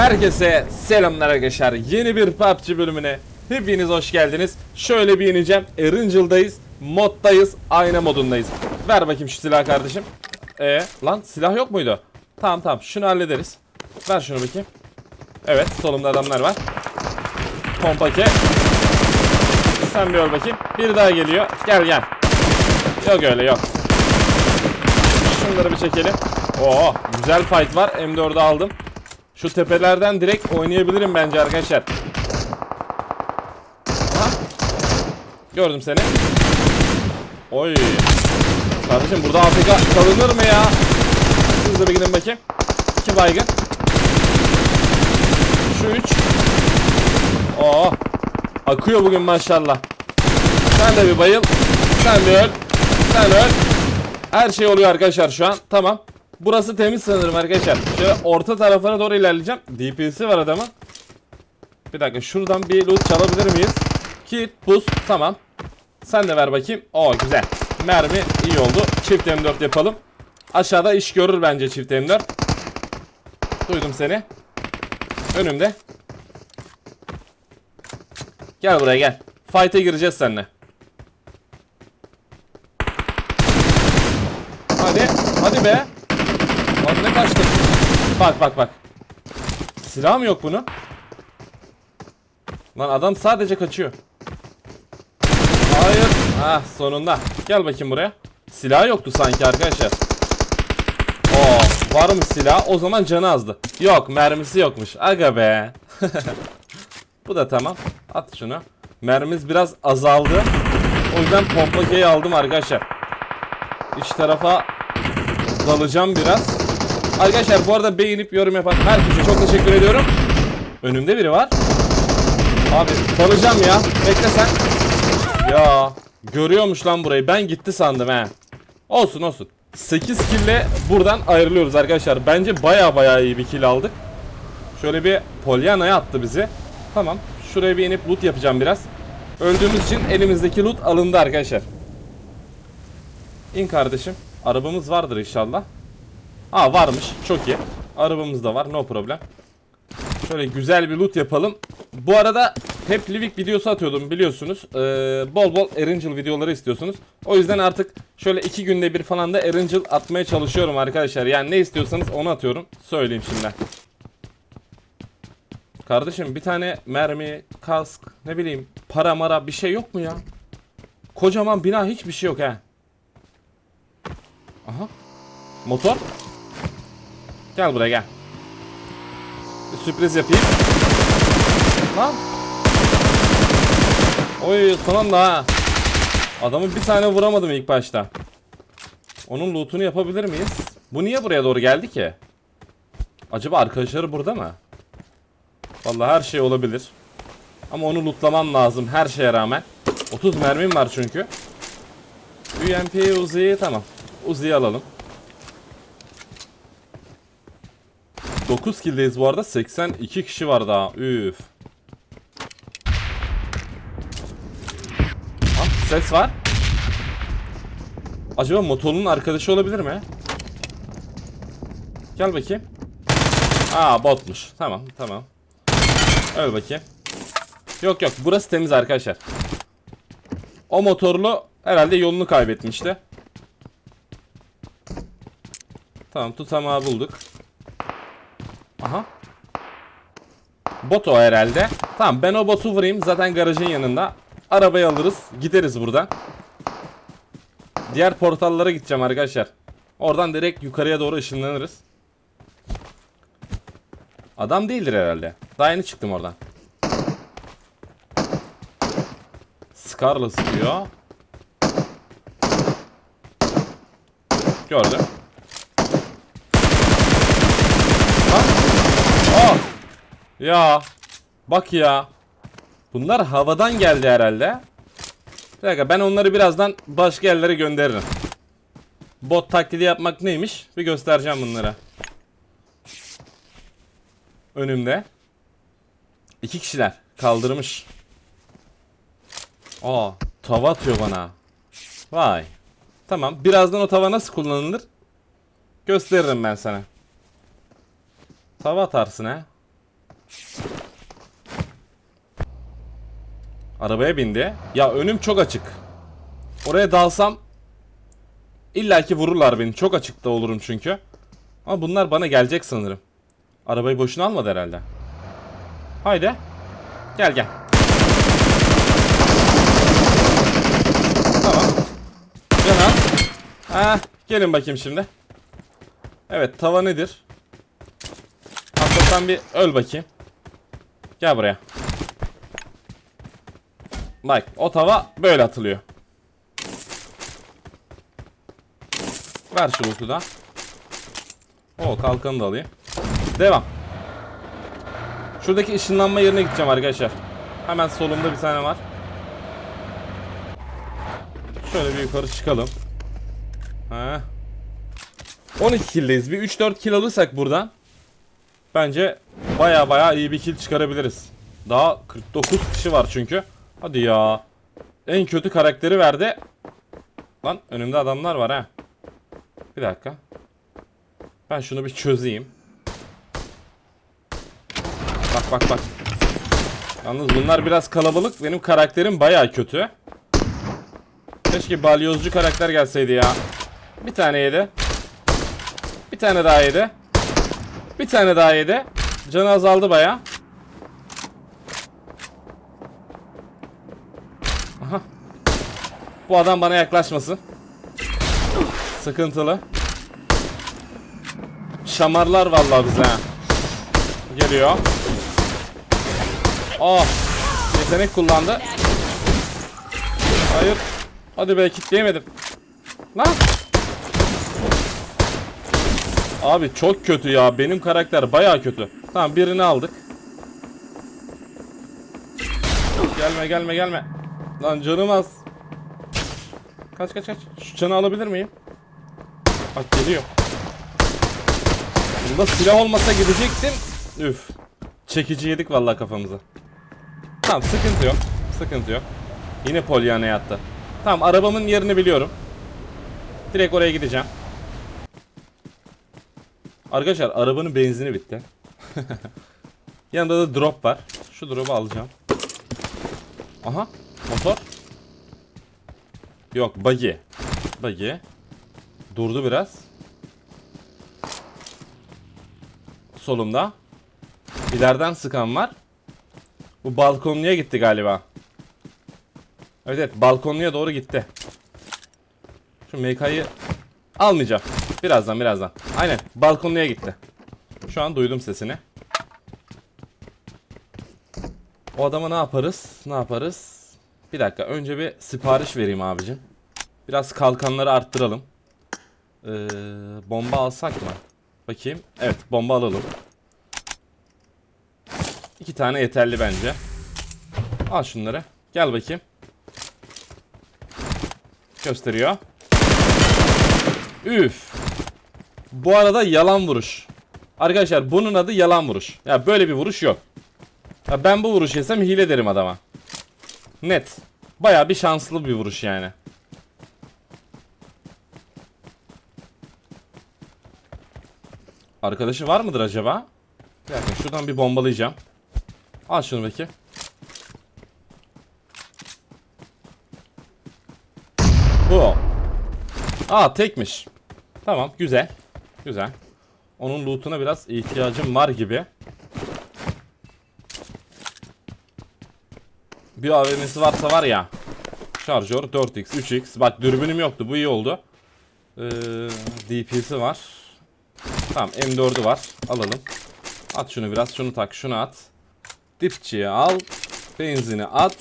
Herkese selamlar arkadaşlar. Yeni bir PUBG bölümüne hepiniz hoş geldiniz. Şöyle bir ineceğim. Erangel'dayız. Moddayız. Ayna modundayız. Ver bakayım şu silah kardeşim. Ee, lan silah yok muydu? Tamam tamam şunu hallederiz. Ver şunu bakayım. Evet solumda adamlar var. Pompake. Sen bir öl bakayım. Bir daha geliyor. Gel gel. Yok öyle yok. Şunları bir çekelim. Oo güzel fight var. M4'ü aldım. Şu tepelerden direkt oynayabilirim bence arkadaşlar. Aha. Gördüm seni. Oy. Kardeşim burada AFK kalınır mı ya? Hızlı bir gidin bakayım. İki baygın. Şu üç. Oo. Akıyor bugün maşallah. Sen de bir bayıl. Sen bir öl. Sen öl. Her şey oluyor arkadaşlar şu an. Tamam. Burası temiz sanırım arkadaşlar. Şöyle orta tarafına doğru ilerleyeceğim. DPS'i var adamın. Bir dakika şuradan bir loot çalabilir miyiz? Kit, buz, tamam. Sen de ver bakayım. Oo güzel. Mermi iyi oldu. Çift M4 yapalım. Aşağıda iş görür bence çift M4. Duydum seni. Önümde. Gel buraya gel. Fight'e gireceğiz seninle. Hadi. Hadi be. Lan ne kaçtın? Bak bak bak. Silah mı yok bunun? Lan adam sadece kaçıyor. Hayır. Ah sonunda. Gel bakayım buraya. Silah yoktu sanki arkadaşlar. Oo, var mı silah? O zaman canı azdı. Yok, mermisi yokmuş. Aga be. Bu da tamam. At şunu. Mermimiz biraz azaldı. O yüzden pompakeyi aldım arkadaşlar. İç tarafa dalacağım biraz. Arkadaşlar bu arada beğenip yorum yapan herkese çok teşekkür ediyorum. Önümde biri var. Abi dalacağım ya. Bekle sen. Ya görüyormuş lan burayı. Ben gitti sandım he. Olsun olsun. 8 kille buradan ayrılıyoruz arkadaşlar. Bence baya baya iyi bir kill aldık. Şöyle bir Polyana'ya attı bizi. Tamam. Şuraya bir inip loot yapacağım biraz. Öldüğümüz için elimizdeki loot alındı arkadaşlar. İn kardeşim. Arabamız vardır inşallah. Aa varmış. Çok iyi. Arabamız da var. No problem. Şöyle güzel bir loot yapalım. Bu arada hep Livik videosu atıyordum biliyorsunuz. Ee, bol bol Erangel videoları istiyorsunuz. O yüzden artık şöyle iki günde bir falan da Erangel atmaya çalışıyorum arkadaşlar. Yani ne istiyorsanız onu atıyorum. Söyleyeyim şimdi. Kardeşim bir tane mermi, kask, ne bileyim para mara bir şey yok mu ya? Kocaman bina hiçbir şey yok ha. Aha. Motor. Gel buraya gel. Bir sürpriz yapayım. Lan. Oy son anda ha. Adamı bir tane vuramadım ilk başta. Onun lootunu yapabilir miyiz? Bu niye buraya doğru geldi ki? Acaba arkadaşları burada mı? Vallahi her şey olabilir. Ama onu lootlamam lazım her şeye rağmen. 30 mermim var çünkü. UMP Uzi'yi tamam. Uzi'yi alalım. 9 kill'deyiz bu arada. 82 kişi var daha. Üf. Ha, ses var. Acaba motorun arkadaşı olabilir mi? Gel bakayım. Aa botmuş. Tamam tamam. Öl bakayım. Yok yok burası temiz arkadaşlar. O motorlu herhalde yolunu kaybetmişti. Tamam tutamağı bulduk. Aha. Bot o herhalde. Tamam ben o botu vurayım. Zaten garajın yanında. Arabayı alırız. Gideriz buradan. Diğer portallara gideceğim arkadaşlar. Oradan direkt yukarıya doğru ışınlanırız. Adam değildir herhalde. Daha yeni çıktım oradan. Scar'la sıkıyor. Gördüm. Bak. Aa. Ya. Bak ya. Bunlar havadan geldi herhalde. Bir dakika ben onları birazdan başka yerlere gönderirim. Bot taklidi yapmak neymiş? Bir göstereceğim bunlara. Önümde. İki kişiler. Kaldırmış. Aa, tava atıyor bana. Vay. Tamam. Birazdan o tava nasıl kullanılır? Gösteririm ben sana. Tava atarsın ha. Arabaya bindi. Ya önüm çok açık. Oraya dalsam illaki vururlar beni. Çok açıkta olurum çünkü. Ama bunlar bana gelecek sanırım. Arabayı boşuna almadı herhalde. Haydi. Gel gel. Tamam. Can al. Ha, gelin bakayım şimdi. Evet tava nedir? Atlasan bir öl bakayım. Gel buraya. Bak o tava böyle atılıyor. Ver şu loot'u da. O kalkanı da alayım. Devam. Şuradaki ışınlanma yerine gideceğim arkadaşlar. Hemen solumda bir tane var. Şöyle bir yukarı çıkalım. Ha. 12 kill'deyiz. Bir 3-4 kill alırsak buradan bence baya baya iyi bir kill çıkarabiliriz. Daha 49 kişi var çünkü. Hadi ya. En kötü karakteri verdi. Lan önümde adamlar var ha. Bir dakika. Ben şunu bir çözeyim. Bak bak bak. Yalnız bunlar biraz kalabalık. Benim karakterim baya kötü. Keşke balyozcu karakter gelseydi ya. Bir tane yedi. Bir tane daha yedi. Bir tane daha yedi. Canı azaldı baya. Aha. Bu adam bana yaklaşmasın. Sıkıntılı. Şamarlar vallahi bize. Geliyor. Oh. Yetenek kullandı. Hayır. Hadi be kitleyemedim. Lan. Abi çok kötü ya. Benim karakter baya kötü. Tamam birini aldık. Gelme gelme gelme. Lan canım az. Kaç kaç kaç. Şu canı alabilir miyim? Bak geliyor. Bunda silah olmasa gidecektim. Üf. Çekici yedik vallahi kafamıza. Tamam sıkıntı yok. Sıkıntı yok. Yine polyane yattı. Tamam arabamın yerini biliyorum. Direkt oraya gideceğim. Arkadaşlar arabanın benzini bitti. Yanında da drop var. Şu drop'u alacağım. Aha motor. Yok buggy. Buggy. Durdu biraz. Solumda. İleriden sıkan var. Bu balkonluya gitti galiba. Evet evet balkonluya doğru gitti. Şu MK'yı almayacağım. Birazdan birazdan. Aynen balkonluya gitti. Şu an duydum sesini. O adama ne yaparız? Ne yaparız? Bir dakika önce bir sipariş vereyim abicim. Biraz kalkanları arttıralım. Ee, bomba alsak mı? Bakayım. Evet bomba alalım. İki tane yeterli bence. Al şunları. Gel bakayım. Gösteriyor. Üf. Bu arada yalan vuruş. Arkadaşlar bunun adı yalan vuruş. Ya böyle bir vuruş yok. Ya ben bu vuruş yesem hile derim adama. Net. Baya bir şanslı bir vuruş yani. Arkadaşı var mıdır acaba? Bir dakika şuradan bir bombalayacağım. Al şunu bakayım. Bu. Aa tekmiş. Tamam güzel. Güzel. Onun lootuna biraz ihtiyacım var gibi. Bir AVM'si varsa var ya. Şarjör 4x, 3x. Bak dürbünüm yoktu. Bu iyi oldu. Ee, DP'si var. Tamam M4'ü var. Alalım. At şunu biraz. Şunu tak. Şunu at. Dipçiyi al. Benzini at.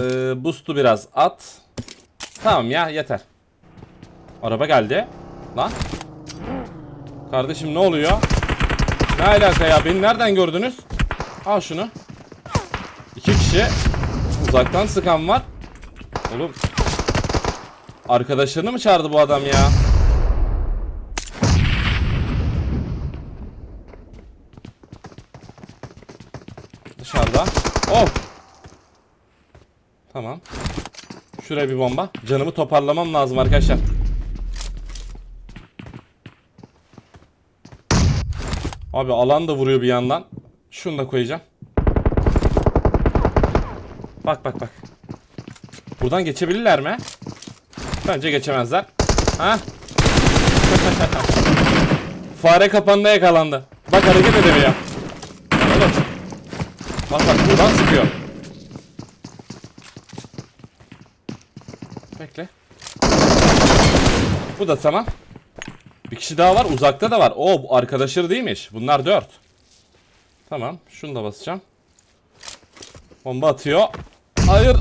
Ee, boost'u biraz at. Tamam ya yeter. Araba geldi. Lan. Kardeşim ne oluyor? Ne alaka ya? Beni nereden gördünüz? Al şunu. İki kişi. Uzaktan sıkan var. Oğlum. Arkadaşlarını mı çağırdı bu adam ya? Dışarıda. Oh. Tamam. Şuraya bir bomba. Canımı toparlamam lazım arkadaşlar. Abi alan da vuruyor bir yandan. Şunu da koyacağım. Bak bak bak. Buradan geçebilirler mi? Bence geçemezler. Ha? Fare kapanda yakalandı. Bak hareket edemiyor. Evet. Bak bak buradan sıkıyor. Bekle. Bu da tamam. Bir kişi daha var. Uzakta da var. Bu arkadaşları değilmiş. Bunlar dört. Tamam. Şunu da basacağım. Bomba atıyor. Hayır.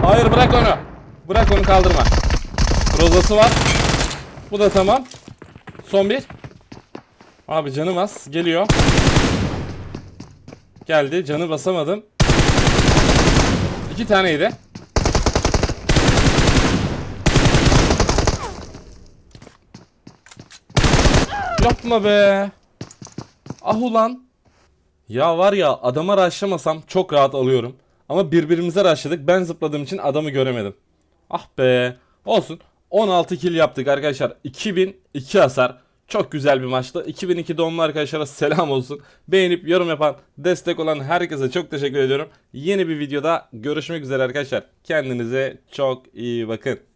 Hayır bırak onu. Bırak onu kaldırma. Rozası var. Bu da tamam. Son bir. Abi canım az. Geliyor. Geldi. Canı basamadım. İki taneydi. Yapma be. Ah ulan. Ya var ya adama rushlamasam çok rahat alıyorum. Ama birbirimize rushladık. Ben zıpladığım için adamı göremedim. Ah be. Olsun. 16 kill yaptık arkadaşlar. 2002 hasar. Çok güzel bir maçtı. 2002 doğumlu arkadaşlara selam olsun. Beğenip yorum yapan, destek olan herkese çok teşekkür ediyorum. Yeni bir videoda görüşmek üzere arkadaşlar. Kendinize çok iyi bakın.